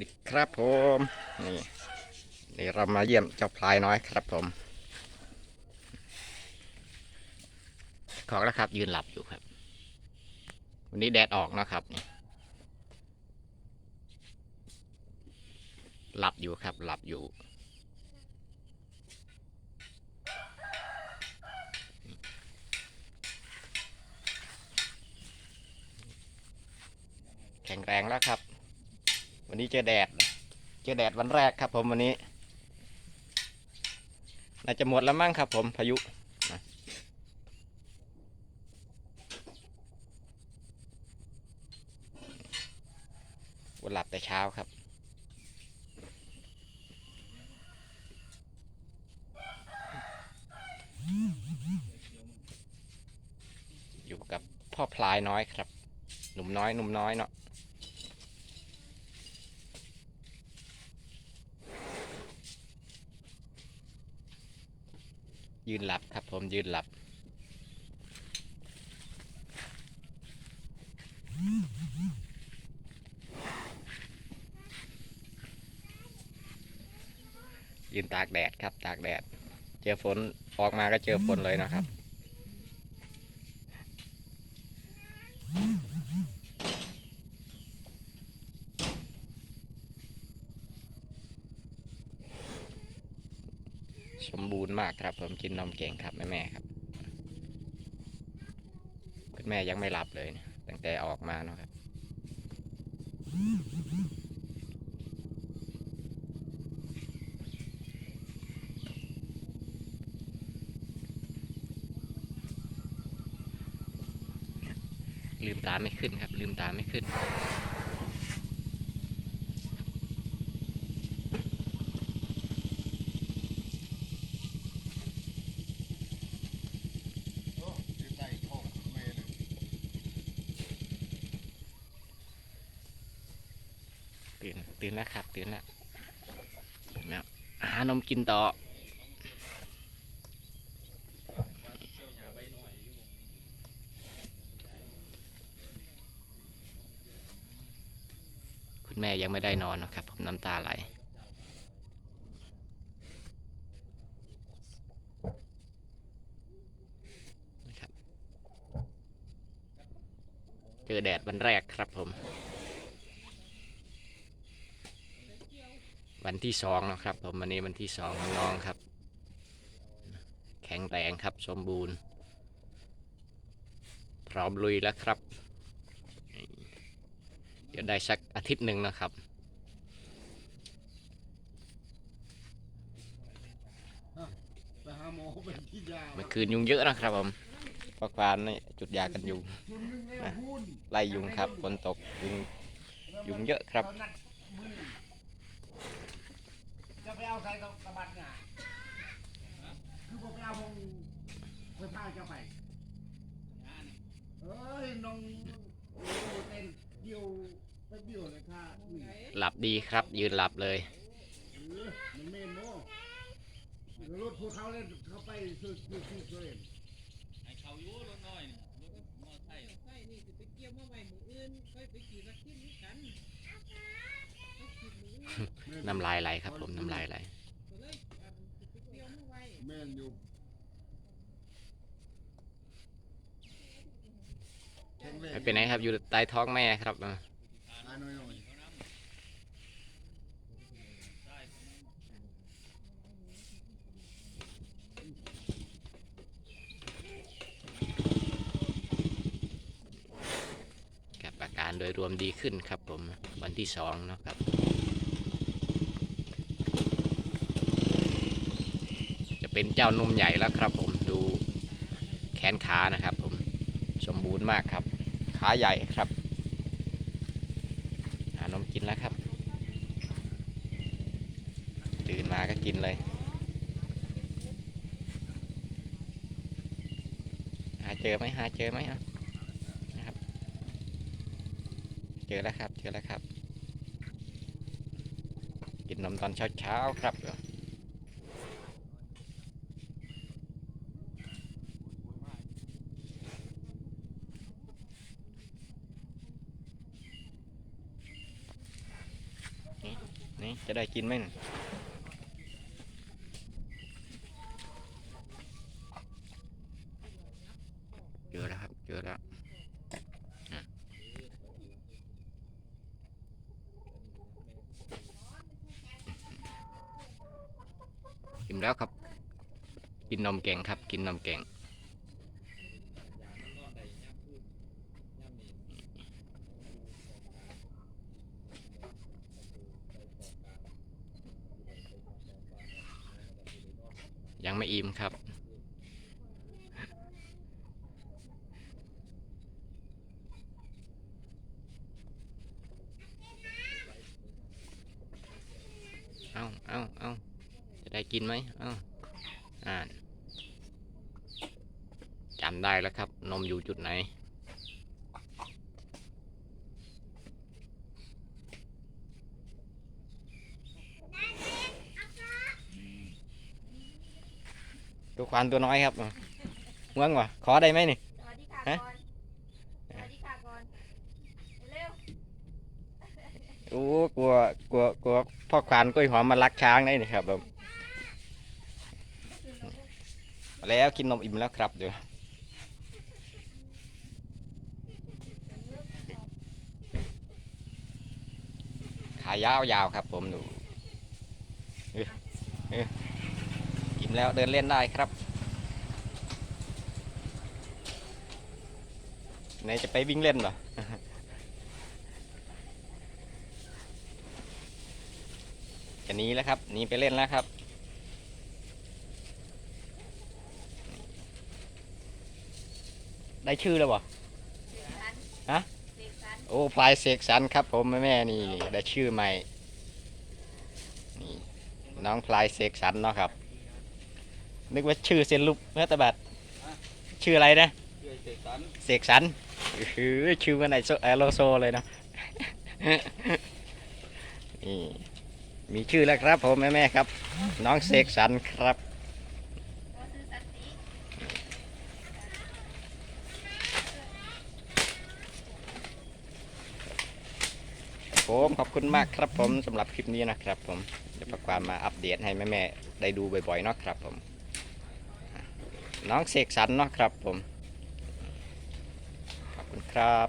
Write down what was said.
ดีครับผมนี่นี่เรามาเยี่ยมเจ้าพลายน้อยครับผม ของแล้วครับยืนหลับอยู่ครับ วันนี้แดดออกนะครับนี่หลับอยู่ครับ หลับอยู่แข็งแรงแล้วครับ วันนี้เจอแดด เจอแดดวันแรกครับ ผมวันนี้ น่าจะหมดแล้วมั้งครับ ผมพายุวันหลับแต่เช้าครับอยู่กับพ่อพลายน้อยครับ หนุ่มน้อยหนุ่มน้อยเนาะ ยืนหลับครับผมยืนหลับ ยืนตากแดดครับตากแดด เจอฝนออกมาก็เจอฝนเลยนะครับ สมบูรณ์มากครับ ผมกินนมเก่งครับแม่แม่ครับคุณแม่ยังไม่หลับเลยนะตั้งแต่ออกมาเนาะครับลืมตาไม่ขึ้นครับ ลืมตาไม่ขึ้น ตื่นแล้วครับ ตื่นแล้วนแล้วหานมกินต่อคุณแม่ยังไม่ได้นอนนะครับผมน้ำตาไหลนะครับเจอแดดวันแรกครับผม วันที่สองนะครับผมวันนี้วันที่สองน้องครับ แข็งแรงครับสมบูรณ์ พร้อมลุยแล้วครับ เดี๋ยวได้สักอาทิตย์หนึ่งนะครับมอเป็นที่ยาเมื่อคืนยุงเยอะนะครับผมพราะควานนี่จุดยากันยุงไล่ยุงครับฝนตกยุงยุงเยอะครับ ไปเอาใส่กระบัดเนี่ยคือผมไปเอาพงไปพาจะไปเอ้ยน้องโอ้เต้นเดียวไปเดียวเลยค่ะนี่หลับดีครับ ยืนหลับเลย เออมันเมนโม่รถพวกเขาเล่นเขาไปซื้อซื้อซื้อซื้อเล่นให้เขาอยู่รถน้อยนี่รถมอไซค์ ใช่นี่จะไปเกี่ยวมาใหม่มืออื่นค่อยไปขี่สักทีนี้กันไปขี่มืออื่ น้ำลายไหลครับผมน้ำลายไหลไปเกี่ยวมาไว้แม่นอยู่ไม่เป็นไรครับอยู่ใต้ท้องแม่ครับอะกับอาการโดยรวมดีขึ้นครับผมวันที่สองเนาะครับ จะ เป็นเจ้านมใหญ่แล้วครับ ผมดูแขนขานะครับ ผมสมบูรณ์มากครับ ขาใหญ่ครับหานมกินแล้วครับ ตื่นมาก็กินเลย หาเจอไหมหาเจอไหมอะนะครับเจอแล้วครับเจอแล้วครับ กินนมตอนเช้าๆครับ นี่จะ ได้กินไหมน่ะเจอแล้วครับ เจอแล้วอะอิ่มแล้วครับ กินนมแกงครับ กินนมแกง ยังไม่อิ่มครับ เอาเอาเอาจะได้กินไหมเอาอ่านจำได้แล้วครับ นมอยู่จุดไหน ดูควานตัวน้อยครับง่วงวะขอได้ไหมนี่สวัสดีค่ะฮะก่อนสวัสดีค่ะก่อนเร็วโอ้กลัวกลัวกลัวพ่อควานกล้วยหอมมาลักช้างได้นี่ครับผมมาแล้วกินนมอิ่มแล้วครับเดี๋ยวขายาวๆครับผมดูเออเอออิ่ม แล้วเดินเล่นได้ครับไหนจะไปวิ่งเล่นเหรอจะหนีแล้วครับหนีไปเล่นแล้วครับได้ชื่อแล้วบ่เสกสรรฮะเสกสรรโอ้พลายเสกสรรครับ ผมแม่ๆนี่ได้ชื่อใหม่นี่น้องพลายเสกสรรเนาะครับ นึกว่าชื่อเซยนลุปเมื่อตะบัดชื่ออะไรนะเพื่อเสกสรรเสกสรรคือชื่อมันไหนโซเออโลโซเลยเนาะนี่มีชื่อแล้วครับผมแม่ๆครับ น้องเสกสรรครับก็ซื้อสันติผมขอบคุณมากครับผมสำหรับคลิปนี้นะครับผมจะประความมาอัปเดตให้แม่ๆได้ดูบ่อยๆเนาะครับผม น้องเสกสรรเนาะครับผม ขอบคุณครับ